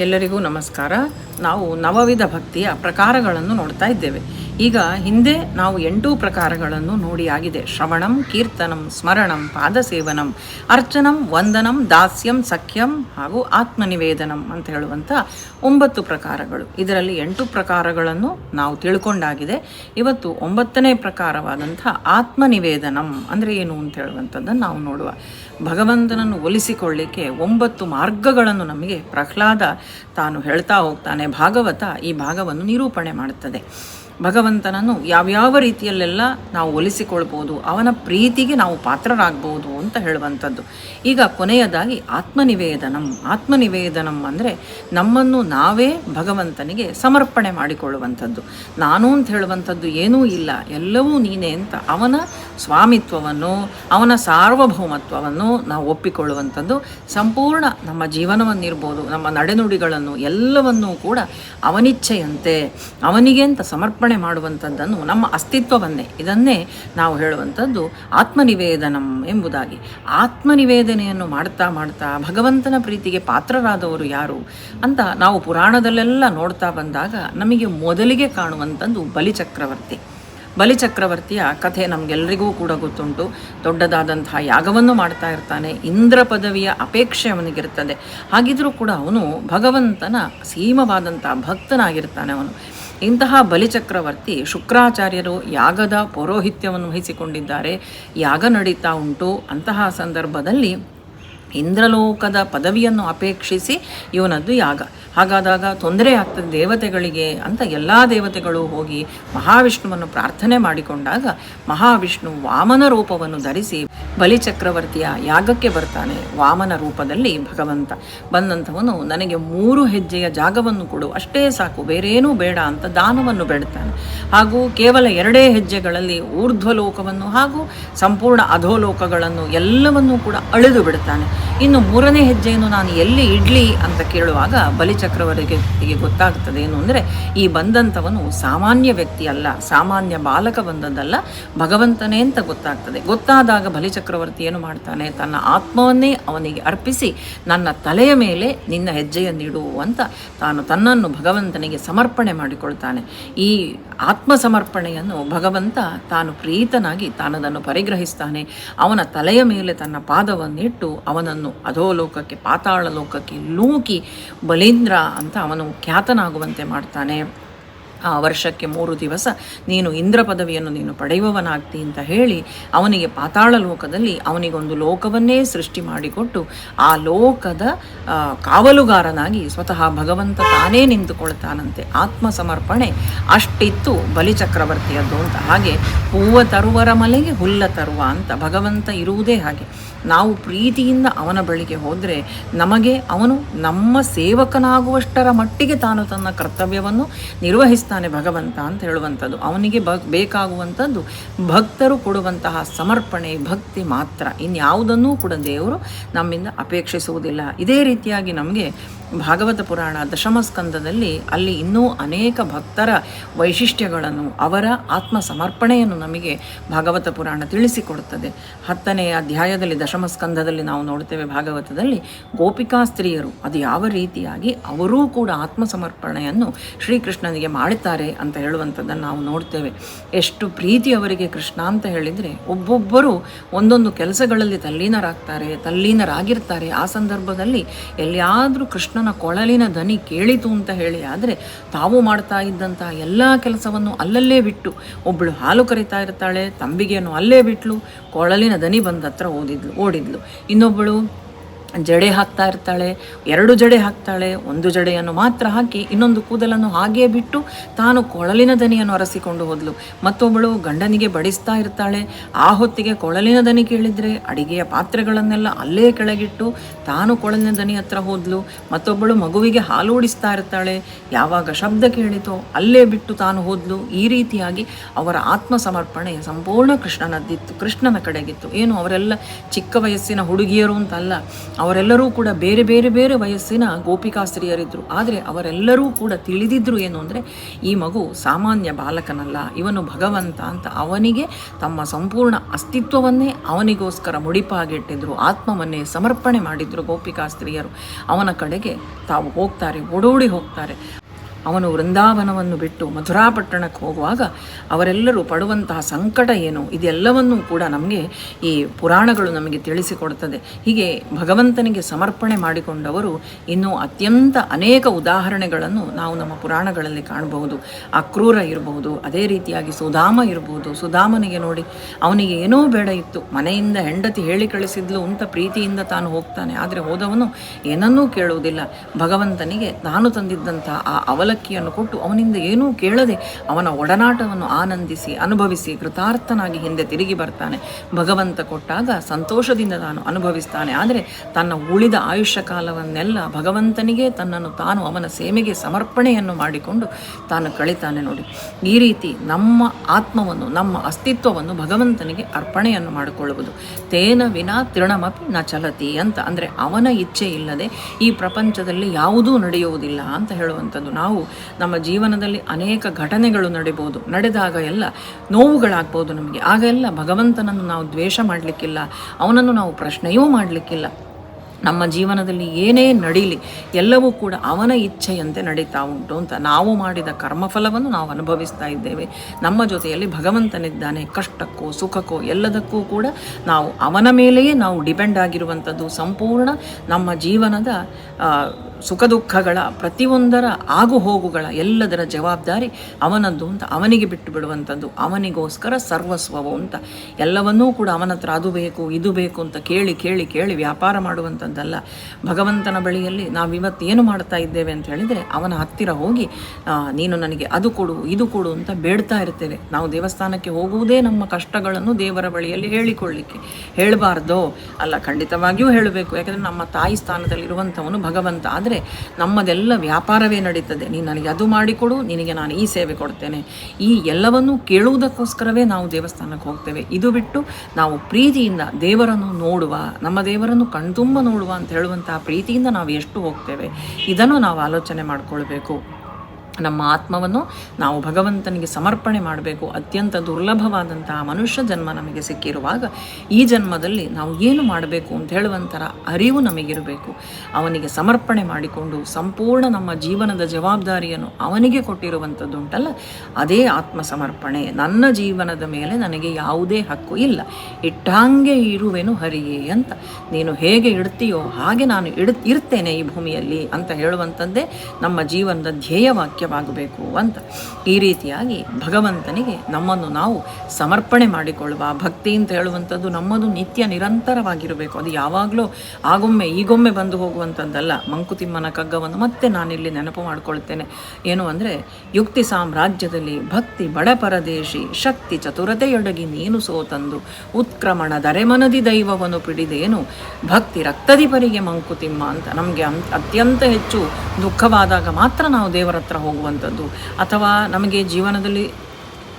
ಎಲ್ಲರಿಗೂ ನಮಸ್ಕಾರ. ನಾವು ನವವಿಧ ಭಕ್ತಿಯ ಪ್ರಕಾರಗಳನ್ನು ನೋಡ್ತಾ ಇದ್ದೇವೆ. ಈಗ ಹಿಂದೆ ನಾವು ಎಂಟು ಪ್ರಕಾರಗಳನ್ನು ನೋಡಿ ಆಗಿದೆ. ಶ್ರವಣಂ, ಕೀರ್ತನಂ, ಸ್ಮರಣಂ, ಪಾದಸೇವನಂ, ಅರ್ಚನಂ, ವಂದನಂ, ದಾಸ್ಯಂ, ಸಖ್ಯಂ ಹಾಗೂ ಆತ್ಮನಿವೇದನಂ ಅಂತ ಹೇಳುವಂಥ ಒಂಬತ್ತು ಪ್ರಕಾರಗಳು. ಇದರಲ್ಲಿ ಎಂಟು ಪ್ರಕಾರಗಳನ್ನು ನಾವು ತಿಳ್ಕೊಂಡಾಗಿದೆ. ಇವತ್ತು ಒಂಬತ್ತನೇ ಪ್ರಕಾರವಾದಂಥ ಆತ್ಮನಿವೇದನಂ ಅಂದರೆ ಏನು ಅಂತ ಹೇಳುವಂಥದ್ದನ್ನು ನಾವು ನೋಡುವ. ಭಗವಂತನನ್ನು ಒಲಿಸಿಕೊಳ್ಳಿಕ್ಕೆ ಒಂಬತ್ತು ಮಾರ್ಗಗಳನ್ನು ನಮಗೆ ಪ್ರಹ್ಲಾದ ತಾನು ಹೇಳ್ತಾ ಹೋಗ್ತಾನೆ. ಭಾಗವತ ಈ ಭಾಗವನ್ನು ನಿರೂಪಣೆ ಮಾಡುತ್ತದೆ. ಭಗವಂತನನ್ನು ಯಾವ್ಯಾವ ರೀತಿಯಲ್ಲೆಲ್ಲ ನಾವು ಒಲಿಸಿಕೊಳ್ಬೋದು, ಅವನ ಪ್ರೀತಿಗೆ ನಾವು ಪಾತ್ರರಾಗ್ಬೋದು ಅಂತ ಹೇಳುವಂಥದ್ದು. ಈಗ ಕೊನೆಯದಾಗಿ ಆತ್ಮನಿವೇದನಂ. ಆತ್ಮನಿವೇದನಂ ಅಂದರೆ ನಮ್ಮನ್ನು ನಾವೇ ಭಗವಂತನಿಗೆ ಸಮರ್ಪಣೆ ಮಾಡಿಕೊಳ್ಳುವಂಥದ್ದು. ನಾನು ಅಂತ ಹೇಳುವಂಥದ್ದು ಏನೂ ಇಲ್ಲ. ಎಲ್ಲವೂ ನೀನೇ ಅಂತ ಅವನ ಸ್ವಾಮಿತ್ವವನ್ನು, ಅವನ ಸಾರ್ವಭೌಮತ್ವವನ್ನು ನಾವು ಒಪ್ಪಿಕೊಳ್ಳುವಂಥದ್ದು. ಸಂಪೂರ್ಣ ನಮ್ಮ ಜೀವನವನ್ನಿರ್ಬೋದು, ನಮ್ಮ ನಡೆನುಡಿಗಳನ್ನು ಎಲ್ಲವನ್ನೂ ಕೂಡ ಅವನಿಚ್ಛೆಯಂತೆ, ಅವನಿಗೆ ಅಂತ ಸಮರ್ಪಣೆ ಮಾಡುವಂಥದ್ದನ್ನು ನಮ್ಮ ಅಸ್ತಿತ್ವವನ್ನೇ, ಇದನ್ನೇ ನಾವು ಹೇಳುವಂಥದ್ದು ಆತ್ಮನಿವೇದನಂ ಎಂಬುದಾಗಿ. ಆತ್ಮನಿವೇದನೆಯನ್ನು ಮಾಡ್ತಾ ಮಾಡ್ತಾ ಭಗವಂತನ ಪ್ರೀತಿಗೆ ಪಾತ್ರರಾದವರು ಯಾರು ಅಂತ ನಾವು ಪುರಾಣದಲ್ಲೆಲ್ಲ ನೋಡ್ತಾ ಬಂದಾಗ ನಮಗೆ ಮೊದಲಿಗೆ ಕಾಣುವಂಥದ್ದು ಬಲಿಚಕ್ರವರ್ತಿ. ಬಲಿಚಕ್ರವರ್ತಿಯ ಕಥೆ ನಮಗೆಲ್ಲರಿಗೂ ಕೂಡ ಗೊತ್ತುಂಟು. ದೊಡ್ಡದಾದಂತಹ ಯಾಗವನ್ನು ಮಾಡ್ತಾ ಇರ್ತಾನೆ, ಇಂದ್ರ ಪದವಿಯ ಅಪೇಕ್ಷೆ ಅವನಿಗಿರ್ತದೆ. ಹಾಗಿದ್ರೂ ಕೂಡ ಅವನು ಭಗವಂತನ ಸೀಮವಾದಂತಹ ಭಕ್ತನಾಗಿರ್ತಾನೆ ಅವನು. ಇಂತಹ ಬಲಿಚಕ್ರವರ್ತಿ ಶುಕ್ರಾಚಾರ್ಯರು ಯಾಗದ ಪೌರೋಹಿತ್ಯವನ್ನು ವಹಿಸಿಕೊಂಡಿದ್ದಾರೆ. ಯಾಗ ನಡೀತಾ ಉಂಟು. ಅಂತಹ ಸಂದರ್ಭದಲ್ಲಿ ಇಂದ್ರಲೋಕದ ಪದವಿಯನ್ನು ಅಪೇಕ್ಷಿಸಿ ಇವನದ್ದು ಯಾಗ. ಹಾಗಾದಾಗ ತೊಂದರೆ ಆಗ್ತದೆ ದೇವತೆಗಳಿಗೆ ಅಂತ ಎಲ್ಲ ದೇವತೆಗಳು ಹೋಗಿ ಮಹಾವಿಷ್ಣುವನ್ನು ಪ್ರಾರ್ಥನೆ ಮಾಡಿಕೊಂಡಾಗ ಮಹಾವಿಷ್ಣು ವಾಮನ ರೂಪವನ್ನು ಧರಿಸಿ ಬಲಿಚಕ್ರವರ್ತಿಯ ಯಾಗಕ್ಕೆ ಬರ್ತಾನೆ. ವಾಮನ ರೂಪದಲ್ಲಿ ಭಗವಂತ ಬಂದಂಥವನು ನನಗೆ ಮೂರು ಹೆಜ್ಜೆಯ ಜಾಗವನ್ನು ಕೊಡು. ಅಷ್ಟೇ ಸಾಕು, ಬೇರೇನೂ ಬೇಡ ಅಂತ ದಾನವನ್ನು ಬೇಡ್ತಾನೆ. ಹಾಗೂ ಕೇವಲ ಎರಡೇ ಹೆಜ್ಜೆಗಳಲ್ಲಿ ಊರ್ಧ್ವಲೋಕವನ್ನು ಹಾಗೂ ಸಂಪೂರ್ಣ ಅಧೋಲೋಕಗಳನ್ನು ಎಲ್ಲವನ್ನೂ ಕೂಡ ಅಳೆದು ಬಿಡ್ತಾನೆ. ಇನ್ನು ಮೂರನೇ ಹೆಜ್ಜೆಯನ್ನು ನಾನು ಎಲ್ಲಿ ಇಡ್ಲಿ ಅಂತ ಕೇಳುವಾಗ ಬಲಿಚಕ್ರವರ್ತಿಗೆ ಗೊತ್ತಾಗ್ತದೆ ಏನು ಅಂದರೆ ಈ ಬಂದಂಥವನು ಸಾಮಾನ್ಯ ವ್ಯಕ್ತಿ ಅಲ್ಲ, ಸಾಮಾನ್ಯ ಬಾಲಕ ಬಂದದ್ದಲ್ಲ, ಭಗವಂತನೇ ಅಂತ ಗೊತ್ತಾಗ್ತದೆ. ಗೊತ್ತಾದಾಗ ಬಲಿಚಕ್ರವರ್ತಿ ಏನು ಮಾಡ್ತಾನೆ, ತನ್ನ ಆತ್ಮವನ್ನೇ ಅವನಿಗೆ ಅರ್ಪಿಸಿ ನನ್ನ ತಲೆಯ ಮೇಲೆ ನಿನ್ನ ಹೆಜ್ಜೆಯನ್ನಿಡು ಅಂತ ತಾನು ತನ್ನನ್ನು ಭಗವಂತನಿಗೆ ಸಮರ್ಪಣೆ ಮಾಡಿಕೊಳ್ತಾನೆ. ಈ ಆತ್ಮ ಸಮರ್ಪಣೆಯನ್ನು ಭಗವಂತ ತಾನು ಪ್ರೀತನಾಗಿ ತಾನದನ್ನು ಪರಿಗ್ರಹಿಸ್ತಾನೆ. ಅವನ ತಲೆಯ ಮೇಲೆ ತನ್ನ ಪಾದವನ್ನಿಟ್ಟು ಅವನನ್ನು ಅಧೋಲೋಕಕ್ಕೆ ಪಾತಾಳ ಲೋಕಕ್ಕೆ ಲೂಕಿ ಬಲೀಂದ್ರ ಅಂತ ಅವನು ಖ್ಯಾತನಾಗುವಂತೆ ಮಾಡ್ತಾನೆ. ವರ್ಷಕ್ಕೆ ಮೂರು ದಿವಸ ನೀನು ಇಂದ್ರ ಪದವಿಯನ್ನು ನೀನು ಪಡೆಯುವವನಾಗ್ತಿ ಅಂತ ಹೇಳಿ ಅವನಿಗೆ ಪಾತಾಳ ಲೋಕದಲ್ಲಿ ಅವನಿಗೊಂದು ಲೋಕವನ್ನೇ ಸೃಷ್ಟಿ ಮಾಡಿಕೊಟ್ಟು ಆ ಲೋಕದ ಕಾವಲುಗಾರನಾಗಿ ಸ್ವತಃ ಭಗವಂತ ತಾನೇ ನಿಂತುಕೊಳ್ತಾನಂತೆ. ಆತ್ಮ ಸಮರ್ಪಣೆ ಅಷ್ಟಿತ್ತು ಬಲಿಚಕ್ರವರ್ತಿಯದ್ದು ಅಂತ. ಹಾಗೆ ಹೂವ ತರುವರ ಮಲೆಗೆ ಹುಲ್ಲ ತರುವ ಅಂತ ಭಗವಂತ ಇರುವುದೇ ಹಾಗೆ. ನಾವು ಪ್ರೀತಿಯಿಂದ ಅವನ ಬಳಿಗೆ ಹೋದರೆ ನಮಗೆ ಅವನು ನಮ್ಮ ಸೇವಕನಾಗುವಷ್ಟರ ಮಟ್ಟಿಗೆ ತಾನು ತನ್ನ ಕರ್ತವ್ಯವನ್ನು ನಿರ್ವಹಿಸ್ತಾನೆ. ಭಗವಂತ ಅಂತ ಹೇಳುವಂಥದ್ದು. ಅವನಿಗೆ ಬ, ಬೇಕಾಗುವಂಥದ್ದು ಭಕ್ತರು ಕೊಡುವಂತಹ ಸಮರ್ಪಣೆ, ಭಕ್ತಿ ಮಾತ್ರ. ಇನ್ಯಾವುದನ್ನೂ ಕೂಡ ದೇವರು ನಮ್ಮಿಂದ ಅಪೇಕ್ಷಿಸುವುದಿಲ್ಲ. ಇದೇ ರೀತಿಯಾಗಿ ನಮಗೆ ಭಾಗವತ ಪುರಾಣ ದಶಮ ಸ್ಕಂದದಲ್ಲಿ ಅಲ್ಲಿ ಇನ್ನೂ ಅನೇಕ ಭಕ್ತರ ವೈಶಿಷ್ಟ್ಯಗಳನ್ನು, ಅವರ ಆತ್ಮ ಸಮರ್ಪಣೆಯನ್ನು ನಮಗೆ ಭಾಗವತ ಪುರಾಣ ತಿಳಿಸಿಕೊಡುತ್ತದೆ. ಹತ್ತನೆಯ ಅಧ್ಯಾಯದಲ್ಲಿ, ದಶಮ ಸ್ಕಂದದಲ್ಲಿ ನಾವು ನೋಡ್ತೇವೆ ಭಾಗವತದಲ್ಲಿ, ಗೋಪಿಕಾ ಸ್ತ್ರೀಯರು, ಅದು ಯಾವ ರೀತಿಯಾಗಿ ಅವರೂ ಕೂಡ ಆತ್ಮ ಸಮರ್ಪಣೆಯನ್ನು ಶ್ರೀಕೃಷ್ಣನಿಗೆ ಮಾಡುತ್ತಾರೆ ಅಂತ ಹೇಳುವಂಥದ್ದನ್ನು ನಾವು ನೋಡ್ತೇವೆ. ಎಷ್ಟು ಪ್ರೀತಿ ಅವರಿಗೆ ಕೃಷ್ಣ ಅಂತ ಹೇಳಿದರೆ ಒಬ್ಬೊಬ್ಬರು ಒಂದೊಂದು ಕೆಲಸಗಳಲ್ಲಿ ತಲ್ಲೀನರಾಗ್ತಾರೆ, ತಲ್ಲೀನರಾಗಿರ್ತಾರೆ. ಆ ಸಂದರ್ಭದಲ್ಲಿ ಎಲ್ಲಿಯಾದರೂ ಕೃಷ್ಣನ ಕೊಳಲಿನ ದನಿ ಕೇಳಿತು ಅಂತ ಹೇಳಿ ಆದರೆ ತಾವು ಮಾಡ್ತಾ ಇದ್ದಂತಹ ಎಲ್ಲ ಕೆಲಸವನ್ನು ಅಲ್ಲಲ್ಲೇ ಬಿಟ್ಟು ಒಬ್ಬಳು ಹಾಲು ಕರಿತಾ ಇರ್ತಾಳೆ, ತಂಬಿಗೆಯನ್ನು ಅಲ್ಲೇ ಬಿಟ್ಲು, ಕೊಳಲಿನ ದನಿ ಬಂದ ಹತ್ರ ಓದಿದ್ಲು, ಓಡಿದ್ಲು. ಇನ್ನೊಬ್ಬಳು ಜಡೆ ಹಾಕ್ತಾ ಇರ್ತಾಳೆ, ಎರಡು ಜಡೆ ಹಾಕ್ತಾಳೆ, ಒಂದು ಜಡೆಯನ್ನು ಮಾತ್ರ ಹಾಕಿ ಇನ್ನೊಂದು ಕೂದಲನ್ನು ಹಾಗೇ ಬಿಟ್ಟು ತಾನು ಕೊಳಲಿನ ದನಿಯನ್ನು ಅರಸಿಕೊಂಡು ಹೋದ್ಲು. ಮತ್ತೊಬ್ಬಳು ಗಂಡನಿಗೆ ಬಡಿಸ್ತಾ ಇರ್ತಾಳೆ. ಆ ಹೊತ್ತಿಗೆ ಕೊಳಲಿನ ದನಿ ಕೇಳಿದರೆ ಅಡಿಗೆಯ ಪಾತ್ರೆಗಳನ್ನೆಲ್ಲ ಅಲ್ಲೇ ಕೆಳಗಿಟ್ಟು ತಾನು ಕೊಳಲಿನ ದನಿ ಹತ್ರ ಹೋದ್ಲು. ಮತ್ತೊಬ್ಬಳು ಮಗುವಿಗೆ ಹಾಲು ಓಡಿಸ್ತಾ ಇರ್ತಾಳೆ. ಯಾವಾಗ ಶಬ್ದ ಕೇಳಿತೋ ಅಲ್ಲೇ ಬಿಟ್ಟು ತಾನು ಹೋದ್ಲು. ಈ ರೀತಿಯಾಗಿ ಅವರ ಆತ್ಮ ಸಮರ್ಪಣೆ ಸಂಪೂರ್ಣ ಕೃಷ್ಣನದ್ದಿತ್ತು, ಕೃಷ್ಣನ ಕಡೆಗಿತ್ತು. ಏನು ಅವರೆಲ್ಲ ಚಿಕ್ಕ ವಯಸ್ಸಿನ ಹುಡುಗಿಯರು ಅಂತಲ್ಲ ಅವರೆಲ್ಲರೂ ಕೂಡ ಬೇರೆ ಬೇರೆ ಬೇರೆ ವಯಸ್ಸಿನ ಗೋಪಿಕಾಸ್ತ್ರೀಯರಿದ್ದರು ಆದರೆ ಅವರೆಲ್ಲರೂ ಕೂಡ ತಿಳಿದಿದ್ದರು ಏನು ಅಂದರೆ, ಈ ಮಗು ಸಾಮಾನ್ಯ ಬಾಲಕನಲ್ಲ, ಇವನು ಭಗವಂತ ಅಂತ ಅವನಿಗೆ ತಮ್ಮ ಸಂಪೂರ್ಣ ಅಸ್ತಿತ್ವವನ್ನೇ ಅವನಿಗೋಸ್ಕರ ಮುಡಿಪಾಗಿಟ್ಟಿದ್ರು, ಆತ್ಮವನ್ನೇ ಸಮರ್ಪಣೆ ಮಾಡಿದ್ರು ಗೋಪಿಕಾಸ್ತ್ರೀಯರು. ಅವನ ಕಡೆಗೆ ತಾವು ಹೋಗ್ತಾರೆ, ಓಡೋಡಿ ಹೋಗ್ತಾರೆ. ಅವನು ವೃಂದಾವನವನ್ನು ಬಿಟ್ಟು ಮಧುರಾಪಟ್ಟಣಕ್ಕೆ ಹೋಗುವಾಗ ಅವರೆಲ್ಲರೂ ಪಡುವಂತಹ ಸಂಕಟ ಏನು? ಇದೆಲ್ಲವನ್ನೂ ಕೂಡ ನಮಗೆ ಈ ಪುರಾಣಗಳು ನಮಗೆ ತಿಳಿಸಿಕೊಡುತ್ತದೆ. ಹೀಗೆ ಭಗವಂತನಿಗೆ ಸಮರ್ಪಣೆ ಮಾಡಿಕೊಂಡವರು ಇನ್ನೂ ಅತ್ಯಂತ ಅನೇಕ ಉದಾಹರಣೆಗಳನ್ನು ನಾವು ನಮ್ಮ ಪುರಾಣಗಳಲ್ಲಿ ಕಾಣಬಹುದು. ಅಕ್ರೂರ ಇರಬಹುದು ಅದೇ ರೀತಿಯಾಗಿ ಸುಧಾಮ ಇರಬಹುದು ಸುಧಾಮನಿಗೆ ನೋಡಿ, ಅವನಿಗೆ ಏನೋ ಬೇಡ ಇತ್ತು. ಮನೆಯಿಂದ ಹೆಂಡತಿ ಹೇಳಿ ಕಳಿಸಿದ್ಲು, ಅಂತ ಪ್ರೀತಿಯಿಂದ ತಾನು ಹೋಗ್ತಾನೆ. ಆದರೆ ಹೋದವನು ಏನನ್ನೂ ಕೇಳುವುದಿಲ್ಲ. ಭಗವಂತನಿಗೆ ತಾನು ತಂದಿದ್ದಂಥ ಆ ಅವಲಕ್ಕಿಯನ್ನು ಕೊಟ್ಟು ಅವನಿಂದ ಏನೂ ಕೇಳದೆ ಅವನ ಒಡನಾಟವನ್ನು ಆನಂದಿಸಿ ಅನುಭವಿಸಿ ಕೃತಾರ್ಥನಾಗಿ ಹಿಂದೆ ತಿರುಗಿ ಬರ್ತಾನೆ. ಭಗವಂತ ಕೊಟ್ಟಾಗ ಸಂತೋಷದಿಂದ ತಾನು ಅನುಭವಿಸ್ತಾನೆ. ಆದರೆ ತನ್ನ ಉಳಿದ ಆಯುಷ್ಯ ಕಾಲವನ್ನೆಲ್ಲ ಭಗವಂತನಿಗೆ ತನ್ನನ್ನು ತಾನು ಅವನ ಸೇವೆಗೆ ಸಮರ್ಪಣೆಯನ್ನು ಮಾಡಿಕೊಂಡು ತಾನು ಕಳಿತಾನೆ ನೋಡಿ. ಈ ರೀತಿ ನಮ್ಮ ಆತ್ಮವನ್ನು, ನಮ್ಮ ಅಸ್ತಿತ್ವವನ್ನು ಭಗವಂತನಿಗೆ ಅರ್ಪಣೆಯನ್ನು ಮಾಡಿಕೊಳ್ಳುವುದು. ತೇನ ವಿನಾ ತೃಣಮಪಿ ನ ಚಲತಿ ಅಂತ. ಅಂದರೆ ಅವನ ಇಚ್ಛೆ ಇಲ್ಲದೆ ಈ ಪ್ರಪಂಚದಲ್ಲಿ ಯಾವುದೂ ನಡೆಯುವುದಿಲ್ಲ ಅಂತ ಹೇಳುವಂಥದ್ದು. ನಾವು ನಮ್ಮ ಜೀವನದಲ್ಲಿ ಅನೇಕ ಘಟನೆಗಳು ನಡಿಬೋದು. ನಡೆದಾಗ ಎಲ್ಲ ನೋವುಗಳಾಗ್ಬೋದು ನಮಗೆ. ಆಗ ಎಲ್ಲ ಭಗವಂತನನ್ನು ನಾವು ದ್ವೇಷ ಮಾಡಲಿಕ್ಕಿಲ್ಲ. ಅವನನ್ನು ನಾವು ಪ್ರಶ್ನೆಯೂ ಮಾಡಲಿಕ್ಕಿಲ್ಲ. ನಮ್ಮ ಜೀವನದಲ್ಲಿ ಏನೇ ನಡೀಲಿ, ಎಲ್ಲವೂ ಕೂಡ ಅವನ ಇಚ್ಛೆಯಂತೆ ನಡೀತಾ ಉಂಟು ಅಂತ ನಾವು ಮಾಡಿದ ಕರ್ಮಫಲವನ್ನು ನಾವು ಅನುಭವಿಸ್ತಾ ಇದ್ದೇವೆ. ನಮ್ಮ ಜೊತೆಯಲ್ಲಿ ಭಗವಂತನಿದ್ದಾನೆ. ಕಷ್ಟಕ್ಕೋ, ಸುಖಕ್ಕೋ ಎಲ್ಲದಕ್ಕೂ ಕೂಡ ನಾವು ಅವನ ಮೇಲೆಯೇ ನಾವು ಡಿಪೆಂಡ್ ಆಗಿರುವಂಥದ್ದು. ಸಂಪೂರ್ಣ ನಮ್ಮ ಜೀವನದ ಸುಖ ದುಃಖಗಳ ಪ್ರತಿಯೊಂದರ ಆಗು ಹೋಗುಗಳ ಎಲ್ಲದರ ಜವಾಬ್ದಾರಿ ಅವನದ್ದು ಅಂತ ಅವನಿಗೆ ಬಿಟ್ಟು ಬಿಡುವಂಥದ್ದು, ಅವನಿಗೋಸ್ಕರ ಸರ್ವಸ್ವವು ಅಂತ. ಎಲ್ಲವನ್ನೂ ಕೂಡ ಅವನ ಹತ್ರ ಅದು ಬೇಕು, ಇದು ಬೇಕು ಅಂತ ಕೇಳಿ ಕೇಳಿ ಕೇಳಿ ವ್ಯಾಪಾರ ಮಾಡುವಂಥದ್ದಲ್ಲ. ಭಗವಂತನ ಬಳಿಯಲ್ಲಿ ನಾವು ಇವತ್ತು ಏನು ಮಾಡ್ತಾ ಇದ್ದೇವೆ ಅಂತ ಹೇಳಿದರೆ ಅವನ ಹತ್ತಿರ ಹೋಗಿ ನೀನು ನನಗೆ ಅದು ಕೊಡು, ಇದು ಕೊಡು ಅಂತ ಬೇಡ್ತಾ ಇರ್ತೇವೆ. ನಾವು ದೇವಸ್ಥಾನಕ್ಕೆ ಹೋಗುವುದೇ ನಮ್ಮ ಕಷ್ಟಗಳನ್ನು ದೇವರ ಬಳಿಯಲ್ಲಿ ಹೇಳಿಕೊಳ್ಳಿಕ್ಕೆ. ಹೇಳಬಾರ್ದೋ? ಅಲ್ಲ, ಖಂಡಿತವಾಗಿಯೂ ಹೇಳಬೇಕು. ಯಾಕಂದರೆ ನಮ್ಮ ತಾಯಿ ಸ್ಥಾನದಲ್ಲಿರುವಂಥವನು ಭಗವಂತ. ಆದರೆ ನಮ್ಮದೆಲ್ಲ ವ್ಯಾಪಾರವೇ ನಡೀತದೆ. ನೀನು ನನಗೆ ಅದು ಮಾಡಿಕೊಡು, ನಿನಗೆ ನಾನು ಈ ಸೇವೆ ಕೊಡ್ತೇನೆ. ಈ ಎಲ್ಲವನ್ನೂ ಕೇಳುವುದಕ್ಕೋಸ್ಕರವೇ ನಾವು ದೇವಸ್ಥಾನಕ್ಕೆ ಹೋಗ್ತೇವೆ. ಇದು ಬಿಟ್ಟು ನಾವು ಪ್ರೀತಿಯಿಂದ ದೇವರನ್ನು ನೋಡುವ, ನಮ್ಮ ದೇವರನ್ನು ಕಣ್ತುಂಬ ನೋಡುವ ಅಂತ ಹೇಳುವಂತಹ ಪ್ರೀತಿಯಿಂದ ನಾವು ಎಷ್ಟು ಹೋಗ್ತೇವೆ? ಇದನ್ನು ನಾವು ಆಲೋಚನೆ ಮಾಡಿಕೊಳ್ಬೇಕು. ನಮ್ಮ ಆತ್ಮವನ್ನು ನಾವು ಭಗವಂತನಿಗೆ ಸಮರ್ಪಣೆ ಮಾಡಬೇಕು. ಅತ್ಯಂತ ದುರ್ಲಭವಾದಂತಹ ಮನುಷ್ಯ ಜನ್ಮ ನಮಗೆ ಸಿಕ್ಕಿರುವಾಗ ಈ ಜನ್ಮದಲ್ಲಿ ನಾವು ಏನು ಮಾಡಬೇಕು ಅಂತ ಹೇಳುವಂಥರ ಅರಿವು ನಮಗಿರಬೇಕು. ಅವನಿಗೆ ಸಮರ್ಪಣೆ ಮಾಡಿಕೊಂಡು ಸಂಪೂರ್ಣ ನಮ್ಮ ಜೀವನದ ಜವಾಬ್ದಾರಿಯನ್ನು ಅವನಿಗೆ ಕೊಟ್ಟಿರುವಂಥದ್ದುಂಟಲ್ಲ ಅದೇ ಆತ್ಮ ಸಮರ್ಪಣೆ ನನ್ನ ಜೀವನದ ಮೇಲೆ ನನಗೆ ಯಾವುದೇ ಹಕ್ಕು ಇಲ್ಲ. ಇಟ್ಟಾಂಗೆ ಇರುವೆನು ಹರಿಯೇ ಅಂತ. ನೀನು ಹೇಗೆ ಇಡ್ತೀಯೋ ಹಾಗೆ ನಾನು ಇಡ್ ಇರ್ತೇನೆ ಈ ಭೂಮಿಯಲ್ಲಿ ಅಂತ ಹೇಳುವಂಥದ್ದೇ ನಮ್ಮ ಜೀವನದ ಧ್ಯೇಯ ವಾಕ್ಯವಾಗಬೇಕು ಅಂತ. ಈ ರೀತಿಯಾಗಿ ಭಗವಂತನಿಗೆ ನಮ್ಮನ್ನು ನಾವು ಸಮರ್ಪಣೆ ಮಾಡಿಕೊಳ್ಳುವ, ಭಕ್ತಿ ಅಂತ ಹೇಳುವಂಥದ್ದು ನಮ್ಮದು ನಿತ್ಯ ನಿರಂತರವಾಗಿರಬೇಕು. ಅದು ಯಾವಾಗಲೂ ಆಗೊಮ್ಮೆ, ಈಗೊಮ್ಮೆ ಬಂದು ಹೋಗುವಂಥದ್ದಲ್ಲ. ಮಂಕುತಿಮ್ಮನ ಕಗ್ಗವನ್ನು ಮತ್ತೆ ನಾನಿಲ್ಲಿ ನೆನಪು ಮಾಡಿಕೊಳ್ತೇನೆ. ಏನು ಅಂದರೆ, ಯುಕ್ತಿ ಸಾಮ್ರಾಜ್ಯದಲ್ಲಿ ಭಕ್ತಿ ಬಡ ಪರದೇಶಿ, ಶಕ್ತಿ ಚತುರತೆಯೊಡಗಿ ನೀನು ಸೋತಂದು, ಉತ್ಕ್ರಮಣ ದರೆಮನದಿ ದೈವವನ್ನು ಪಿಡಿದೇನು, ಭಕ್ತಿ ರಕ್ತದಿಪರಿಗೆ ಮಂಕುತಿಮ್ಮ ಅಂತ. ನಮಗೆ ಅತ್ಯಂತ ಹೆಚ್ಚು ದುಃಖವಾದಾಗ ಮಾತ್ರ ನಾವು ದೇವರ ಹತ್ರ ಹೋಗುವಂಥದ್ದು. ಅಥವಾ ನಮಗೆ ಜೀವನದಲ್ಲಿ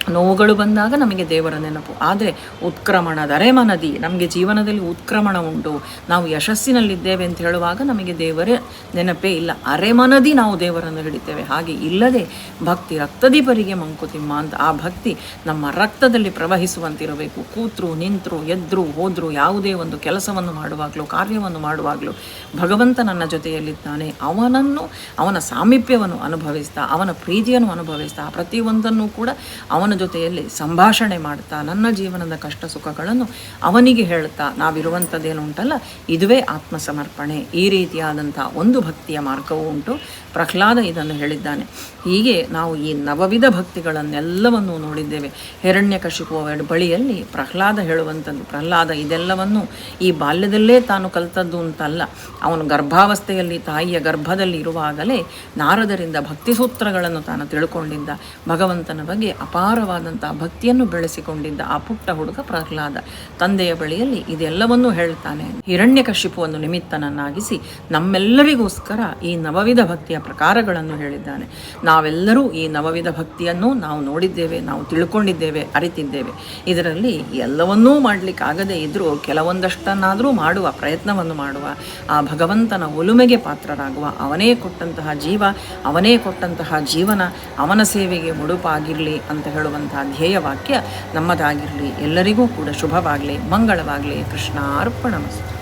ನೋವುಗಳು ಬಂದಾಗ ನಮಗೆ ದೇವರ ನೆನಪು. ಆದರೆ ಉತ್ಕ್ರಮಣ ದರೆಮನದಿ ನಮಗೆ ಜೀವನದಲ್ಲಿ ಉತ್ಕ್ರಮಣ ಉಂಟು. ನಾವು ಯಶಸ್ಸಿನಲ್ಲಿದ್ದೇವೆ ಅಂತ ಹೇಳುವಾಗ ನಮಗೆ ದೇವರ ನೆನಪೇ ಇಲ್ಲ. ಅರೆಮನದಿ ನಾವು ದೇವರನ್ನು ಹಿಡಿತೇವೆ. ಹಾಗೆ ಇಲ್ಲದೆ ಭಕ್ತಿ ರಕ್ತದೀಪರಿಗೆ ಮಂಕುತಿಮ್ಮ ಅಂತ ಆ ಭಕ್ತಿ ನಮ್ಮ ರಕ್ತದಲ್ಲಿ ಪ್ರವಹಿಸುವಂತಿರಬೇಕು. ಕೂತ್ರು, ನಿಂತರು, ಎದ್ರು, ಹೋದ್ರು, ಯಾವುದೇ ಒಂದು ಕೆಲಸವನ್ನು ಮಾಡುವಾಗಲೂ, ಕಾರ್ಯವನ್ನು ಮಾಡುವಾಗಲೂ ಭಗವಂತ ನನ್ನ ಜೊತೆಯಲ್ಲಿದ್ದಾನೆ. ಅವನನ್ನು, ಅವನ ಸಾಮೀಪ್ಯವನ್ನು ಅನುಭವಿಸ್ತಾ, ಅವನ ಪ್ರೀತಿಯನ್ನು ಅನುಭವಿಸ್ತಾ ಪ್ರತಿಯೊಂದನ್ನು ಕೂಡ ಅವನ ಜೊತೆಯಲ್ಲಿ ಸಂಭಾಷಣೆ ಮಾಡ್ತಾ, ನನ್ನ ಜೀವನದ ಕಷ್ಟ ಸುಖಗಳನ್ನು ಅವನಿಗೆ ಹೇಳ್ತಾ ನಾವಿರುವಂಥದ್ದೇನು ಉಂಟಲ್ಲ, ಇದುವೇ ಆತ್ಮಸಮರ್ಪಣೆ. ಈ ರೀತಿಯಾದಂಥ ಒಂದು ಭಕ್ತಿಯ ಮಾರ್ಗವೂ ಉಂಟು. ಪ್ರಹ್ಲಾದ ಇದನ್ನು ಹೇಳಿದ್ದಾನೆ. ಹೀಗೆ ನಾವು ಈ ನವವಿಧ ಭಕ್ತಿಗಳನ್ನೆಲ್ಲವನ್ನೂ ನೋಡಿದ್ದೇವೆ. ಹಿರಣ್ಯಕಶಿಪುವ ಬಳಿಯಲ್ಲಿ ಪ್ರಹ್ಲಾದ ಹೇಳುವಂಥದ್ದು, ಪ್ರಹ್ಲಾದ ಇದೆಲ್ಲವನ್ನು ಈ ಬಾಲ್ಯದಲ್ಲೇ ತಾನು ಕಲಿತದ್ದು ಅಂತಲ್ಲ ಅವನು ಗರ್ಭಾವಸ್ಥೆಯಲ್ಲಿ, ತಾಯಿಯ ಗರ್ಭದಲ್ಲಿ ಇರುವಾಗಲೇ ನಾರದರಿಂದ ಭಕ್ತಿ ಸೂತ್ರಗಳನ್ನು ತಾನು ತಿಳ್ಕೊಂಡಿದ್ದ. ಭಗವಂತನ ಬಗ್ಗೆ ಅಪಾರ ಆಳವಾದಂಥ ಭಕ್ತಿಯನ್ನು ಬೆಳೆಸಿಕೊಂಡಿದ್ದ ಆ ಪುಟ್ಟ ಹುಡುಗ ಪ್ರಹ್ಲಾದ. ತಂದೆಯ ಬಳಿಯಲ್ಲಿ ಇದೆಲ್ಲವನ್ನೂ ಹೇಳ್ತಾನೆ ಹಿರಣ್ಯಕಶಿಪುವನ್ನು ನಿಮಿತ್ತನನ್ನಾಗಿಸಿ ನಮ್ಮೆಲ್ಲರಿಗೋಸ್ಕರ ಈ ನವವಿಧ ಭಕ್ತಿಯ ಪ್ರಕಾರಗಳನ್ನು ಹೇಳಿದ್ದಾನೆ. ನಾವೆಲ್ಲರೂ ಈ ನವವಿಧ ಭಕ್ತಿಯನ್ನು ನಾವು ನೋಡಿದ್ದೇವೆ, ನಾವು ತಿಳ್ಕೊಂಡಿದ್ದೇವೆ, ಅರಿತಿದ್ದೇವೆ. ಇದರಲ್ಲಿ ಎಲ್ಲವನ್ನೂ ಮಾಡಲಿಕ್ಕಾಗದೇ ಇದ್ದರೂ ಕೆಲವೊಂದಷ್ಟನ್ನಾದರೂ ಮಾಡುವ ಪ್ರಯತ್ನವನ್ನು ಮಾಡುವ, ಆ ಭಗವಂತನ ಒಲುಮೆಗೆ ಪಾತ್ರರಾಗುವ, ಅವನೇ ಕೊಟ್ಟಂತಹ ಜೀವ, ಅವನೇ ಕೊಟ್ಟಂತಹ ಜೀವನ, ಅವನ ಸೇವೆಗೆ ಮುಡುಪಾಗಿರಲಿ ಅಂತ ಹೇಳುವಂತಹ ಧ್ಯೇಯ ವಾಕ್ಯ ನಮ್ಮದಾಗಿರಲಿ. ಎಲ್ಲರಿಗೂ ಕೂಡ ಶುಭವಾಗಲಿ. ಮಂಗಳವಾಗಲಿ. ಕೃಷ್ಣಾರ್ಪಣ ಅರ್ಪಣಮಸ್ತು